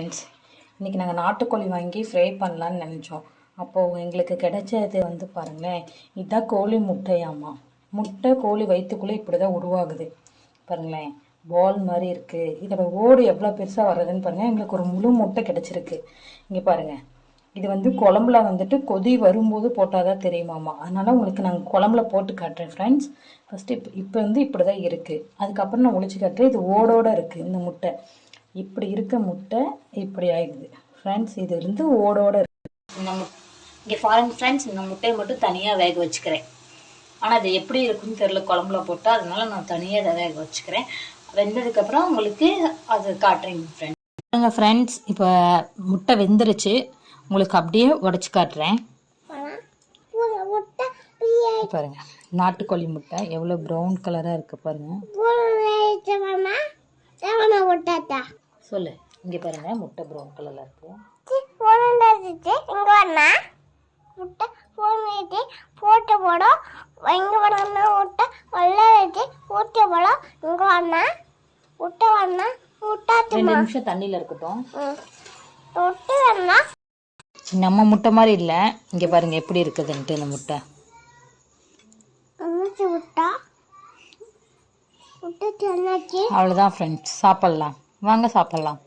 Friends இன்றைக்கி நாங்கள் நாட்டுக்கோழி வாங்கி ஃப்ரை பண்ணலான்னு நினச்சோம். அப்போது எங்களுக்கு கிடைச்சது வந்து பாருங்களேன் இதுதான் கோழி முட்டையாம்மா முட்டை கோழி வயிற்றுக்குள்ளே இப்படி தான் உருவாகுது. பாருங்களேன் பால் மாதிரி இருக்குது இதோட ஓடு எவ்வளோ பெருசாக வர்றதுன்னு பாருங்கள் எங்களுக்கு ஒரு முழு முட்டை கிடச்சிருக்கு. இங்கே பாருங்கள் இது வந்து குழம்புல வந்துட்டு கொதி வரும்போது போட்டால் தான் தெரியுமாம்மா அதனால் உங்களுக்கு நாங்கள் குழம்புல போட்டு காட்டுறேன் ஃப்ரெண்ட்ஸ் ஃபஸ்ட்டு இப்போ இப்போ வந்து இப்படி தான் இருக்குது அதுக்கப்புறம் நான் ஒழிச்சு காட்டுறேன். இது ஓடோட இருக்குது இந்த முட்டை. இப்படி இருக்க முட்டை இப்படி ஆயிடுது. ஃப்ரெண்ட்ஸ் இது இருந்து ஓடோட இருக்கு. இந்த மு இங்கே ஃபாரின் ஃப்ரெண்ட்ஸ் இந்த முட்டையை மட்டும் தனியாக வேக வச்சுக்கிறேன். ஆனால் அது எப்படி இருக்குன்னு தெரியல குழம்புல போட்டால் அதனால நான் தனியாக அதை வேக வச்சுக்கிறேன். வெந்ததுக்கப்புறம் உங்களுக்கு அது காட்டுறேன் ஃப்ரெண்ட் பாருங்க ஃப்ரெண்ட்ஸ் இப்போ முட்டை வெந்துருச்சு. உங்களுக்கு அப்படியே உடச்சி காட்டுறேன். பாருங்க நாட்டுக்கோழி முட்டை எவ்வளோ ப்ரௌன் கலராக இருக்கு பாருங்க. சொல்லு. இங்கே பாருங்க முட்டை ப்ரௌன் கலரில் இருக்கு. போட்டு போடும் இங்க வரணும்னா முட்டை வெள்ளை வச்சு ஊட்டி போடும் இங்க வரணும் முட்டை வரணும் முட்டாச்சு ரெண்டு நிமிஷம் தண்ணியில் இருக்கட்டும். முட்டை வேணா நம்ம முட்டை மாதிரி இல்லை. இங்கே பாருங்க எப்படி இருக்குதுன்ட்டு இந்த முட்டை. முட்டா முட்டை அவ்வளோதான் ஃப்ரெண்ட்ஸ் சாப்பிட்லாம். வாங்க சாப்பிட்லாம்.